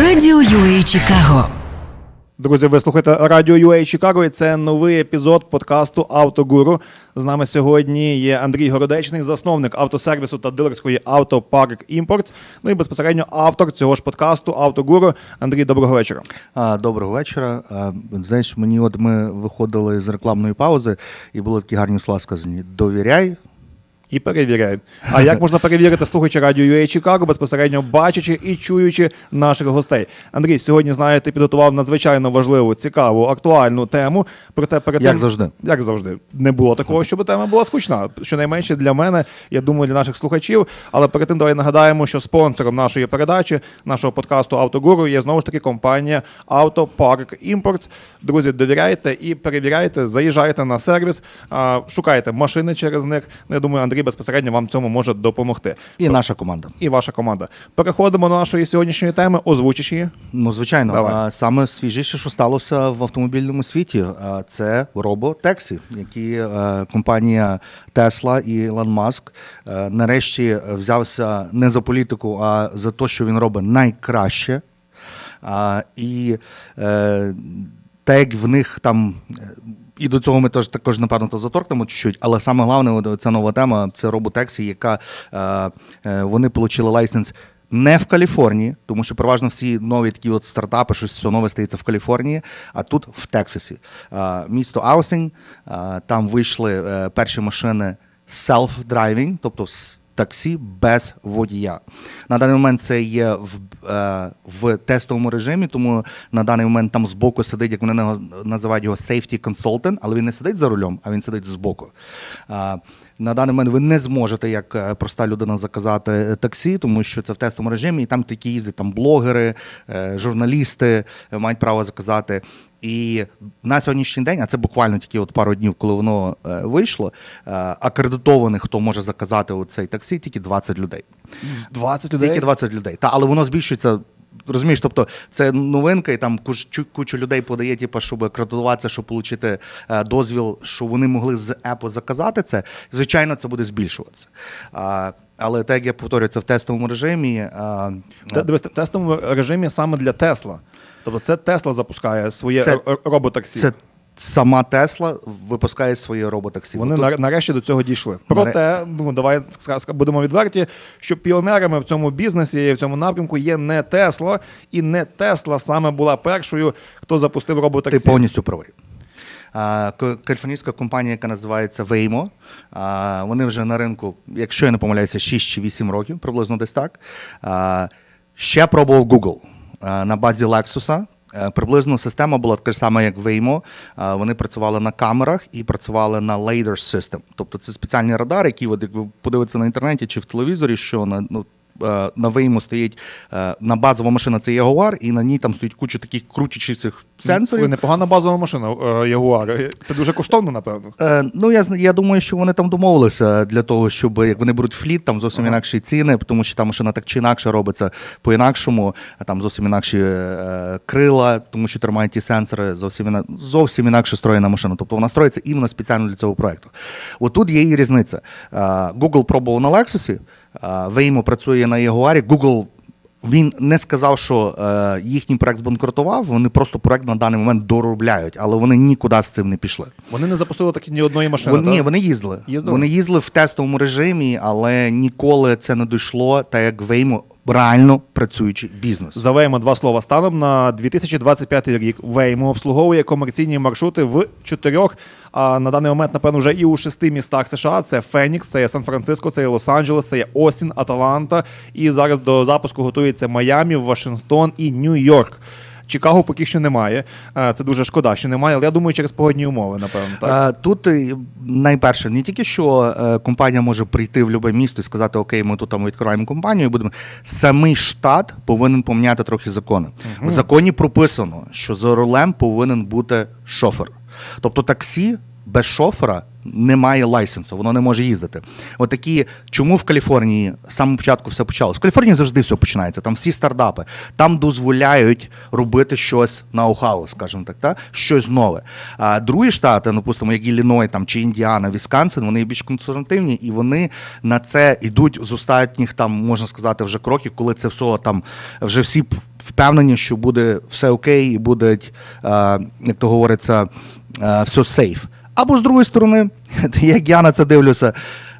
Радіо UA Чикаго. Друзі, ви слухаєте радіо UA Чикаго, і це новий епізод подкасту Автогуру. З нами сьогодні є Андрій Городечний, засновник автосервісу та дилерської автопарк Імпортс. Ну і безпосередньо автор цього ж подкасту Автогуру. Андрій, доброго вечора. А, Доброго вечора. А, Знаєш, мені от ми виходили з рекламної паузи, і були такі гарні слова сказані: довіряй. І перевіряй. А як можна перевірити, слухаючи радіо UA Чикаго, безпосередньо бачачи і чуючи наших гостей? Андрій, сьогодні знаєте, підготував надзвичайно важливу, цікаву, актуальну тему. Проте перед Як тим- завжди. як завжди, не було такого, щоб тема була скучна. Щонайменше для мене, я думаю, для наших слухачів. Але перед тим давай нагадаємо, що спонсором нашої передачі, нашого подкасту Автогуру є знову ж таки компанія Автопарк Імпортс. Друзі, довіряйте і перевіряйте, заїжджайте на сервіс, шукайте машини через них. Ну, Я думаю, Андрій безпосередньо вам цьому може допомогти. І наша команда. І ваша команда. Переходимо до нашої сьогоднішньої теми. Озвучиш її. Ну, звичайно, Давай. саме свіжіше, що сталося в автомобільному світі, це роботексі, які е, компанія Tesla і Ілон Маск е, нарешті взявся не за політику, а за те, що він робить найкраще. І е, так як в них там. І до цього ми теж також напевно то заторкнемо чуть-чуть, але саме головне, ця нова тема це роботексі, яка е, е, вони отримали лайсенс не в Каліфорнії, тому що переважно всі нові такі от стартапи, щось все нове стається в Каліфорнії, а тут в Тексасі. Е, місто Аусінг, е, там вийшли перші машини self-driving, тобто таксі без водія. На даний момент це є в, е, в тестовому режимі, тому на даний момент там збоку сидить, як вони називають його safety consultant, але він не сидить за рулем, а він сидить збоку. На даний момент ви не зможете, як е, проста людина, заказати е, таксі, тому що це в тестовому режимі, і там такі їздять там блогери, е, журналісти мають право заказати. І на сьогоднішній день, а це буквально тільки от пару днів, коли воно вийшло, акредитованих, хто може заказати цей таксі, тільки 20 людей. 20 Тільки 20 людей. Та, але воно збільшується. Розумієш, тобто це новинка, і там кучу, кучу людей подає, типу, щоб акредитуватися, щоб отримати е, дозвіл, що вони могли з Apple заказати це. Звичайно, це буде збільшуватися. Але так як я повторюю, це в тестовому режимі. А, Те- Дивись, в тестовому режимі саме для Тесла. Тобто це Тесла запускає своє роботаксі. це сама Тесла випускає своє роботаксі. Вони Тут- нарешті до цього дійшли. Проте, ну давай будемо відверті, що піонерами в цьому бізнесі і в цьому напрямку є не Тесла, і не Тесла саме була першою, хто запустив Ти повністю правий. Каліфорнійська компанія, яка називається Waymo, вони вже на ринку, якщо я не помиляюся, 6 чи 8 років, приблизно десь так. Ще пробував Google на базі Lexus. Е, Приблизно система була така сама, як Waymo. Вони працювали на камерах і працювали на System. Тобто це спеціальні радари, які, от, як ви подивитеся на інтернеті чи в телевізорі, що на, ну, е, на Waymo стоїть е, на базова машина це Jaguar, і на ній там стоїть куча таких крутячих сенсорів. Слухай, непогана базова машина е, Jaguar. Це дуже коштовно, напевно. Е, ну, я, я думаю, що вони там домовилися для того, щоб як вони беруть фліт, там зовсім інакші ціни, тому що там машина так чи інакше робиться по-інакшому, там зовсім інакші е, крила, тому що тримають ті сенсори, зовсім, іна- зовсім інакше строєна машина. Тобто вона строїться іменно спеціально для цього проекту. Отут є і різниця. Е, Google пробував на Lexus, Waymo працює на Ягуарі. Google він не сказав, що е, їхній проект збанкрутував, вони просто проект на даний момент доробляють, але вони нікуди з цим не пішли. Вони не запустили такі ні одної машини. Вони, ні, вони їздили. Їздили? Вони їздили в тестовому режимі, але ніколи це не дійшло, так як Waymo реально працюючий бізнес. За Waymo два слова. Станом на 2025 рік Веймо обслуговує комерційні маршрути в чотирьох, а на даний момент, напевно, вже і у шести містах США. Це Фенікс, це є Сан-Франциско, це є Лос-Анджелес, це є Остін, Аталанта. І зараз до запуску готується Майамі, Вашингтон і Нью-Йорк. Чикаго поки що немає. Е, Це дуже шкода, що немає, але я думаю, через погодні умови, напевно. Так? Е, Тут е, найперше, не тільки що компанія може прийти в будь-яке місто і сказати, окей, ми тут там відкриваємо компанію, і будемо. Самий штат повинен поміняти трохи закони. В законі прописано, що за рулем повинен бути шофер. Тобто таксі без шофера немає лайсенсу, воно не може їздити. Отакі, чому в Каліфорнії з самого початку все почалось? В Каліфорнії завжди все починається. Там всі стартапи, там дозволяють робити щось ноу-хау, скажімо так, та? щось нове. А другі штати, допустимо, як Ілліной там, чи Індіана, Вісконсин, вони більш консервативні, і вони на це йдуть з останніх, там, можна сказати, вже кроків, коли це все там вже всі впевнені, що буде все окей, і буде, як то говориться, все сейф. Або з другої сторони, як я на це дивлюся,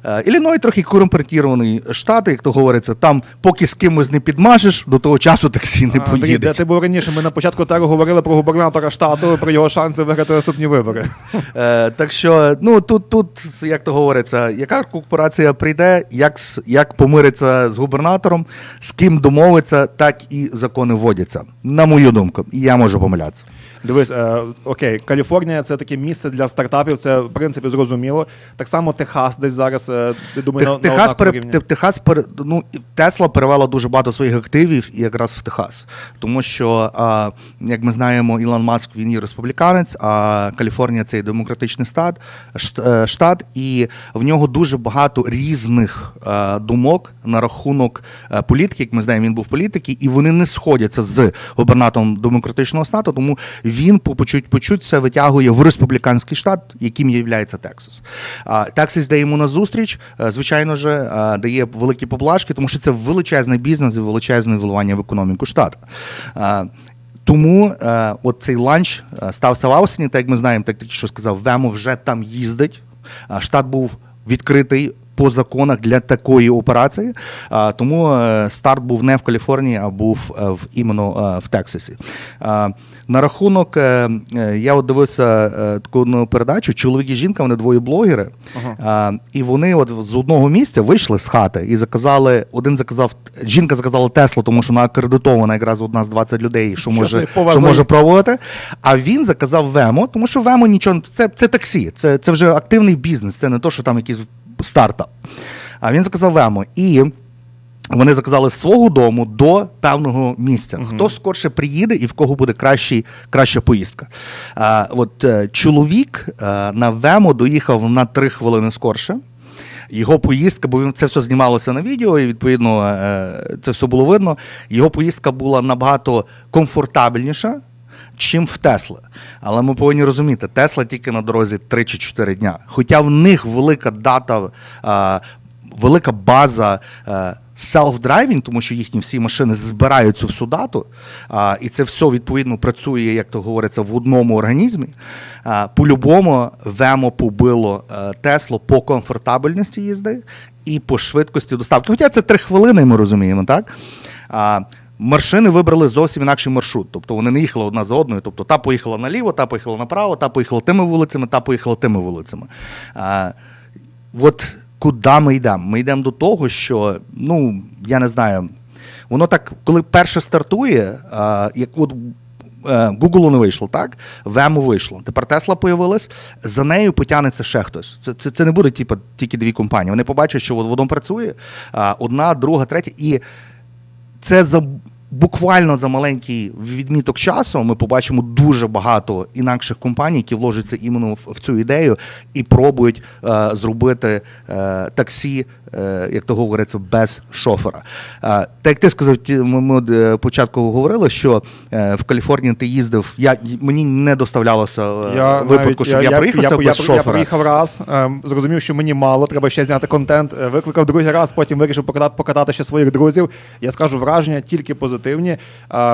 е, Ілліной трохи корумпертований штат, як то говориться, там поки з кимось не підмажеш, до того часу таксі не поїде. де ти був раніше? Ми на початку теру говорили про губернатора штату, про його шанси виграти наступні вибори. Е, так що, ну тут, тут, як то говориться, яка корпорація прийде, як, як помириться з губернатором, з ким домовиться, так і закони вводяться. На мою думку, і я можу помилятися. Дивись, е, окей, Каліфорнія це таке місце для стартапів, це в принципі зрозуміло. Так само Техас десь зараз, е, я думаю, на, Тех- Техас, на однаковому пере, рівні. Те- Техас пере, ну, Тесла перевела дуже багато своїх активів і якраз в Техас. Тому що, а, як ми знаємо, Ілон Маск він є республіканець, а Каліфорнія це є демократичний штат, шт- е, штат, і в нього дуже багато різних е, думок на рахунок е, політики. Як ми знаємо, він був політики, і вони не сходяться з губернатором демократичного штату, тому він по почуть почуть це витягує в республіканський штат, яким є Тексас. Тексас дає йому на зустріч, е, звичайно ж, е, дає великі поблажки, тому що це величезний бізнес і величезне вливання в економіку штату. Тому е, от цей ланч е, стався в Аустині, так як ми знаємо, так тільки що сказав, Вемо вже там їздить. Штат був відкритий по законах для такої операції. Тому е, старт був не в Каліфорнії, а був е, в іменно е, в Тексасі. На рахунок, я от дивився таку одну передачу, чоловік і жінка, вони двоє блогери, А, і вони от з одного місця вийшли з хати і заказали. Один заказав, жінка заказала Теслу, тому що вона акредитована якраз одна з 20 людей, що може, що може пробувати. А він заказав Вемо, тому що Вемо нічого це, це таксі, це, це вже активний бізнес, це не то, що там якийсь стартап. А він заказав Вемо. І вони заказали з свого дому до певного місця. Хто скорше приїде і в кого буде кращий, краща поїздка. А, от е, чоловік е, на Вемо доїхав на три хвилини скорше. Його поїздка, бо він це все знімалося на відео, і відповідно е, це все було видно. Його поїздка була набагато комфортабельніша, чим в Тесли. Але ми повинні розуміти, Тесла тільки на дорозі 3 чи 4 дня. Хоча в них велика дата, е, велика база. е, Self-driving, тому що їхні всі машини збирають цю всю дату, а, і це все відповідно працює, як то говориться, в одному організмі. По-любому Вемо побило е, Теслу по комфортабельності їзди і по швидкості доставки. Хоча це три хвилини, ми розуміємо, так? Маршини вибрали зовсім інакший маршрут. Тобто вони не їхали одна за одною. Тобто та поїхала наліво, та поїхала направо, та поїхала тими вулицями, та поїхала тими вулицями. А, от куди ми йдемо? Ми йдемо до того, що, ну, я не знаю, воно так, коли перше стартує, а, як от. е, Google не вийшло, так? Вему вийшло. Тепер Тесла появилась, за нею потягнеться ще хтось. Це, це, це не буде типу, тільки дві компанії. Вони побачать, що воно працює, одна, друга, третя. І це за буквально за маленький відміток часу ми побачимо дуже багато інакших компаній, які вложаться іменно в, цю ідею і пробують е, зробити е, таксі, як то говориться, без шофера. Е, так як ти сказав, ми, е, початку говорили, що е, в Каліфорнії ти їздив. Я мені не доставлялося е, випадку, щоб я, проїхався я, без я, шофера. Я проїхав раз, ем, зрозумів, що мені мало, треба ще зняти контент. е, Викликав другий раз, потім вирішив покатати, покатати ще своїх друзів. Я скажу, враження тільки позитивні. Е,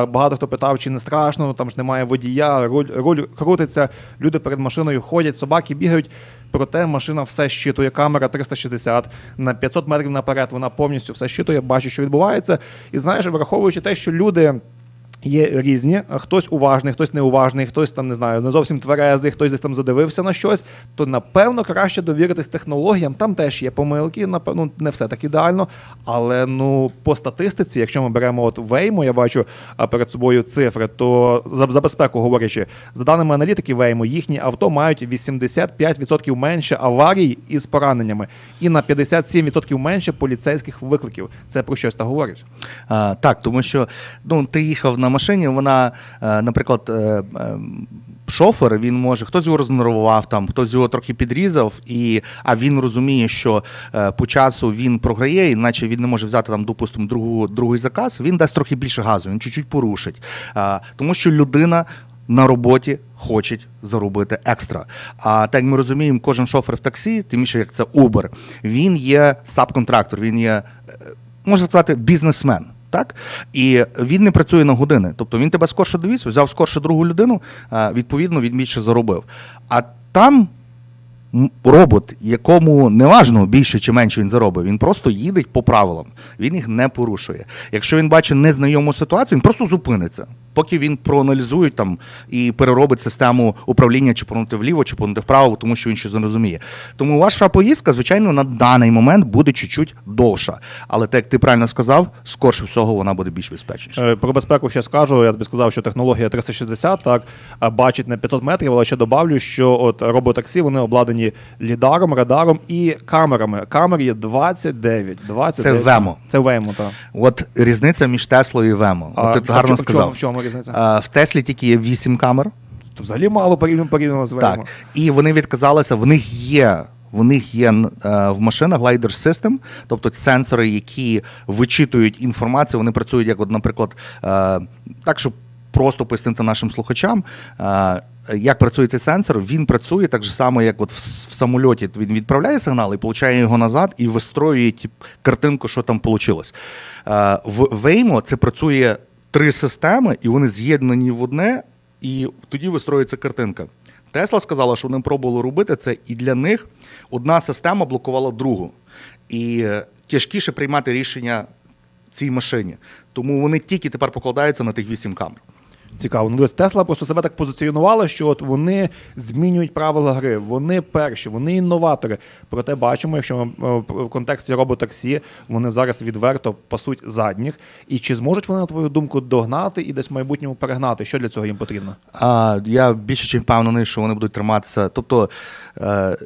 Багато хто питав, чи не страшно, там ж немає водія, руль, руль крутиться, люди перед машиною ходять, собаки бігають. Проте машина все щитує, камера 360 на 500 метрів наперед. Вона повністю все щитує, бачить, що відбувається. І знаєш, враховуючи те, що люди. Є різні, хтось уважний, хтось неуважний, хтось там не знаю, не зовсім тверезий, хтось десь там задивився на щось. То напевно краще довіритись технологіям. Там теж є помилки, напевно, не все так ідеально. Але ну по статистиці, якщо ми беремо от Waymo, я бачу перед собою цифри, то за, безпеку говорячи, за даними аналітики Waymo, їхні авто мають 85% менше аварій із пораненнями і на 57% менше поліцейських викликів. Це про щось та говорить. А, так, тому що ну, ти їхав на машині, вона, е, наприклад, е, е, шофер, він може, хтось його рознервував, там, хтось його трохи підрізав, і, а він розуміє, що по часу він програє, іначе він не може взяти там, допустимо, другу, другий заказ, він дасть трохи більше газу, він чуть-чуть порушить. Тому що людина. На роботі хочуть заробити екстра. А так як ми розуміємо, кожен шофер в таксі, тим більше як це Uber, він є сабконтрактор, він є, можна сказати, бізнесмен. Так і він не працює на години. Тобто він тебе скорше довіз, взяв скорше другу людину, відповідно, він більше заробив. А там робот, якому не важно більше чи менше він заробить, він просто їде по правилам, він їх не порушує. Якщо він бачить незнайому ситуацію, він просто зупиниться, поки він проаналізує там і переробить систему управління чи повернути вліво, чи повернути вправо, тому що він щось не розуміє. Тому ваша поїздка, звичайно, на даний момент буде чуть-чуть довша. Але так як ти правильно сказав, скорше всього вона буде більш безпечніша. Е, Про безпеку ще скажу. Я тобі сказав, що технологія 360 так бачить на 500 метрів, але ще добавлю, що от роботаксі вони обладнані лідаром, радаром і камерами. Камер є 29. 29. Вемо. Це Вемо, так. От різниця між Теслою і Вемо. А От ти гарно чому- сказав. в чому різниця? В Теслі тільки є 8 камер. То взагалі мало порівняно порівняно з Так. І вони відказалися, в них є. В них є е, в машинах Glider System, тобто сенсори, які вичитують інформацію, вони працюють як, от, наприклад, е, так, щоб просто пояснити нашим слухачам, е, як працює цей сенсор. Він працює так же само, як от в, самольоті він відправляє сигнал і получає його назад, і вистроює картинку, що там вийшло. Е, в Waymo це працює три системи, і вони з'єднані в одне, і тоді вистроюється картинка. Тесла сказала, що вони пробували робити це, і для них одна система блокувала другу. І е, тяжкіше приймати рішення цій машині. Тому вони тільки тепер покладаються на тих вісім камер. Цікаво. Ну, дивись, Тесла просто себе так позиціонувала, що от вони змінюють правила гри, вони перші, вони інноватори. Проте бачимо, якщо ми е, в контексті роботаксі, вони зараз відверто пасуть задніх. І чи зможуть вони, на твою думку, догнати і десь в майбутньому перегнати? Що для цього їм потрібно? А, я більше чим впевнений, що вони будуть триматися. Тобто е,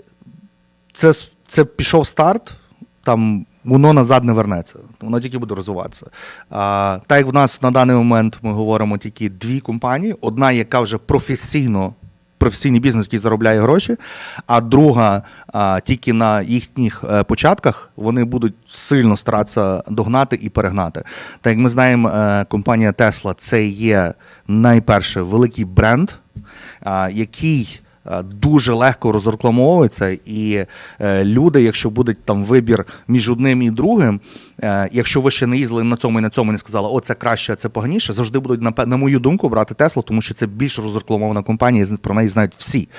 це, це пішов старт, там воно назад не вернеться, воно тільки буде розвиватися. А, так як в нас на даний момент ми говоримо тільки дві компанії: одна, яка вже професійно. Професійний бізнес, який заробляє гроші, а друга а, тільки на їхніх е, початках вони будуть сильно старатися догнати і перегнати. Так як ми знаємо, е, компанія Tesla це є найперше великий бренд, а, який дуже легко розрекламовується, і е, люди, якщо буде там вибір між одним і другим, е, якщо ви ще не їздили на цьому і на цьому, і не сказали, о, це краще, а це поганіше, завжди будуть на, мою думку брати Теслу, тому що це більш розрекламована компанія, про неї знають всі.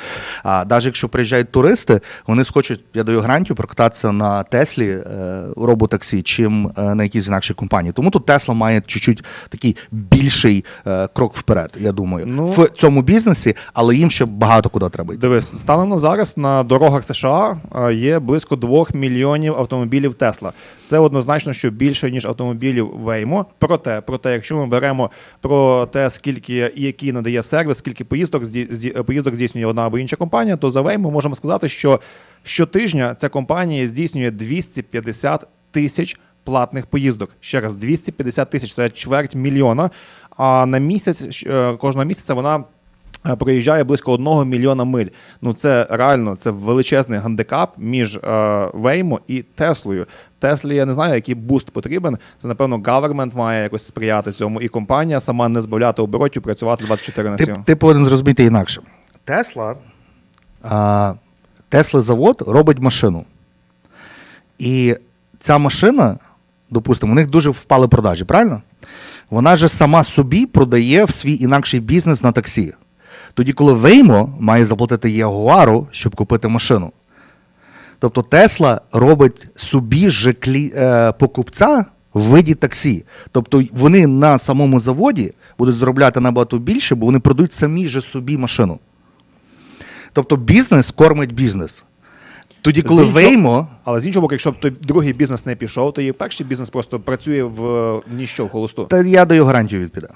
А навіть якщо приїжджають туристи, вони схочуть, я даю гарантію, прокататися на Теслі е, роботаксі, чим е, на якійсь інакшій компанії. Тому тут Тесла має чуть-чуть такий більший е, крок вперед, я думаю, Ну- в цьому бізнесі, але їм ще багато куди треба йти. Дивись, станом на зараз на дорогах США е, є близько 2 мільйонів автомобілів Тесла. Це однозначно, що більше ніж автомобілів Waymo. Проте, проте, якщо ми беремо про те, скільки і який надає сервіс, скільки поїздок зді- поїздок здійснює одна або інша компанія, то за Waymo можемо сказати, що щотижня ця компанія здійснює 250 тисяч платних поїздок. Ще раз, 250 тисяч це чверть мільйона. А на місяць е, кожного місяця вона е, проїжджає близько одного мільйона миль. Ну це реально це величезний гандикап між е, Веймо і Теслою. Теслі я не знаю, який буст потрібен. Це напевно гавермент має якось сприяти цьому, і компанія сама не збавляти оборотів, працювати 24 на 7. Ти, ти повинен зрозуміти інакше. Тесла, а, Тесли завод робить машину. І ця машина, допустимо, у них дуже впали продажі, правильно? Вона же сама собі продає в свій інакший бізнес на таксі. Тоді, коли Веймо має заплатити Ягуару, щоб купити машину. Тобто Тесла робить собі же клі, е, покупця в виді таксі. Тобто вони на самому заводі будуть заробляти набагато більше, бо вони продають самі же собі машину. Тобто бізнес кормить бізнес. Тоді, коли іншого- Веймо. Але з іншого боку, якщо б той другий бізнес не пішов, то і перший бізнес просто працює в ніщо в холосту. Та я даю гарантію він піде.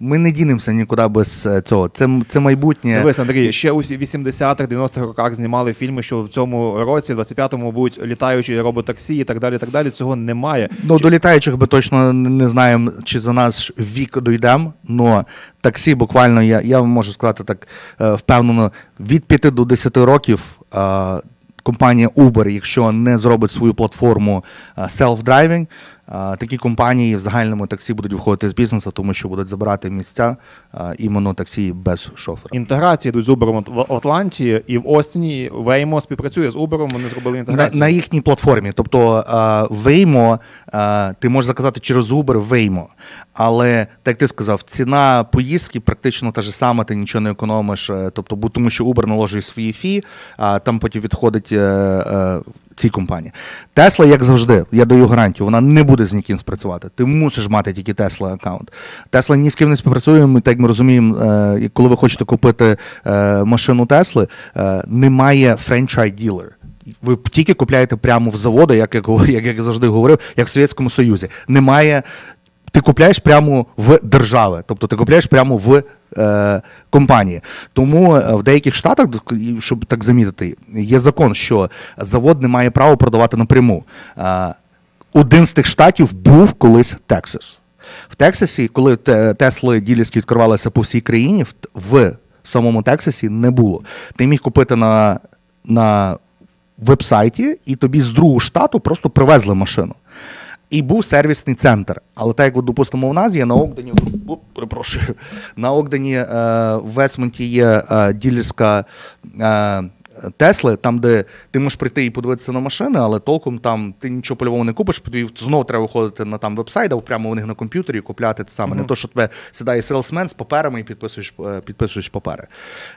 Ми не дінемося нікуди без е, цього. Це, це майбутнє. Дивись, Андрій, ще у 80-х, 90-х роках знімали фільми, що в цьому році, 25-му, будуть літаючі роботаксі і так далі. і так далі. Цього немає. Ну, до літаючих би точно не знаємо, чи за наш вік дійдемо, але таксі буквально, я, я вам можу сказати так е, впевнено, від 5 до 10 років е, компанія Uber, якщо не зробить свою платформу self-driving, такі компанії в загальному таксі будуть виходити з бізнесу, тому що будуть забирати місця іменно таксі без шофера. Інтеграції йдуть з Uber в Атланті і в Остіні. Waymo співпрацює з Uber, вони зробили інтеграцію. на їхній платформі. Тобто е, е, ти можеш заказати через Uber Waymo. Але, так як ти сказав, ціна поїздки практично та ж сама, ти нічого не економиш. е, Тобто, тому що Uber наложує свої фі, а там потім відходить. Цій компанії. Тесла, як завжди, я даю гарантію, вона не буде з ніким спрацювати. Ти мусиш мати тільки Тесла аккаунт. Тесла ні з ким не співпрацює. Ми так ми розуміємо, е, коли ви хочете купити е, машину Тесли, е, немає франчай ділер. Ви тільки купляєте прямо в заводи, як, як, як, як я завжди говорив, як в Совєтському Союзі. Немає. Ти купляєш прямо в держави, тобто ти купляєш прямо в е, компанії. Тому е, в деяких штатах, щоб так замітити, є закон, що завод не має права продавати напряму. Е, один з тих штатів був колись Тексас. В Тексасі, коли те- Тесли ділерські відкривалися по всій країні, в, в самому Тексасі не було. Ти міг купити на, на вебсайті, і тобі з другого штату просто привезли машину. І був сервісний центр. Але так як, от, допустимо, у нас є на Огдені, оп, перепрошую, на Огдені е, в Весмонті є е, ділерська е, Тесли, там, де ти можеш прийти і подивитися на машини, але толком там ти нічого польового не купиш, тобі знову треба виходити на там веб-сайт, або прямо у них на комп'ютері і купляти те саме. Не то, що тебе сідає селсмен з паперами і підписуєш, е, підписуєш папери.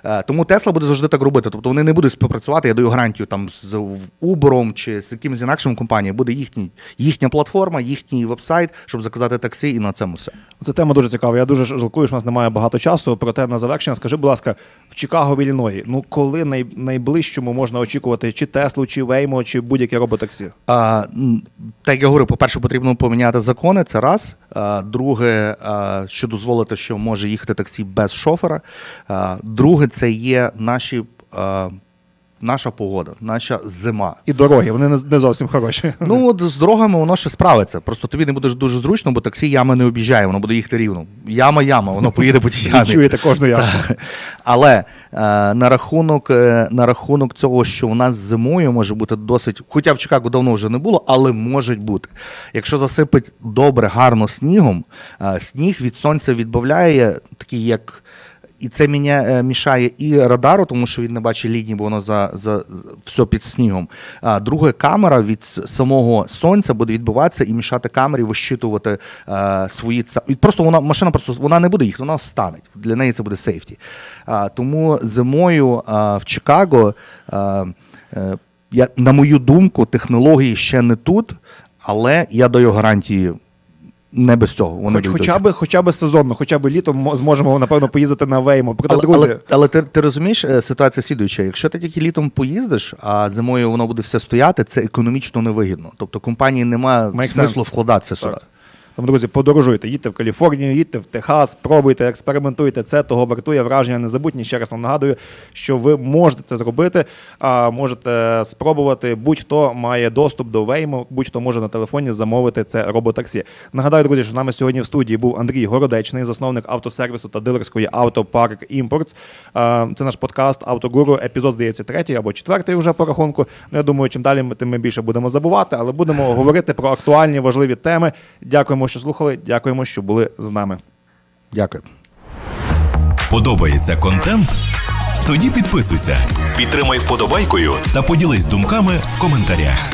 Е, Тому Тесла буде завжди так робити. Тобто вони не будуть співпрацювати, я даю гарантію там з Uber чи з якимось інакшим компанією. Буде їхній, їхня платформа, їхній веб-сайт, щоб заказати таксі, і на цьому все. Це тема дуже цікава. Я дуже жалкую, що у нас немає багато часу. Проте на завершення скажи, будь ласка, в Чикаго, в Ілліної, ну коли най, найближчому можна очікувати чи Теслу, чи Веймо, чи будь-яке роботаксі? А, так я говорю, по-перше, потрібно поміняти закони. Це раз. А, друге, а, що дозволити, що може їхати таксі без шофера. А, друге, це є наші. А, Наша погода, наша зима. І дороги, вони не, зовсім хороші. Ну, от з дорогами воно ще справиться. Просто тобі не буде дуже зручно, бо таксі ями не об'їжджає, воно буде їхати рівно. Яма, яма, воно поїде по тій ямі. Чуєте кожну яму. Але е, на рахунок е, на рахунок цього, що у нас зимою може бути досить, хоча в Чикаго давно вже не було, але може бути. Якщо засипить добре, гарно снігом, е, сніг від сонця відбавляє такий як. І це е, мішає і радару, тому що він не бачить лінії, бо воно за, за, все під снігом. А друге, камера від самого сонця буде відбиватися і мішати камері вищитувати е, свої і Просто вона машина просто вона не буде їхати, вона встане. Для неї це буде сейфті. А, тому зимою а, в Чикаго, а, е, я, на мою думку, технології ще не тут, але я даю гарантії не без цього. Вони Хоч, хоча б хоча б сезонно, хоча б літом зможемо напевно поїздити на Веймо. Проте, Але, друзі, але, але ти, ти розумієш, е, ситуація слідуюча. Якщо ти тільки літом поїздиш, а зимою воно буде все стояти, це економічно невигідно. Тобто компанії немає Make смислу sense. вкладатися сюди. Тому, друзі, подорожуйте, їдьте в Каліфорнію, їдьте в Техас, пробуйте, експериментуйте. Це того вартує враження незабутні. Ще раз вам нагадую, що ви можете це зробити, а можете спробувати. Будь-хто має доступ до Waymo, будь-хто може на телефоні замовити це роботаксі. Нагадаю, друзі, що з нами сьогодні в студії був Андрій Городечний, засновник автосервісу та дилерської Автопарк Імпортс. Це наш подкаст Автогуру, епізод, здається, третій або четвертий вже по рахунку. Ну, я думаю, чим далі ми тим ми більше будемо забувати, але будемо говорити про актуальні важливі теми. Дякуємо, що слухали. Дякуємо, що були з нами. Дякую. Подобається контент? Тоді підписуйся, підтримай вподобайкою та поділись думками в коментарях.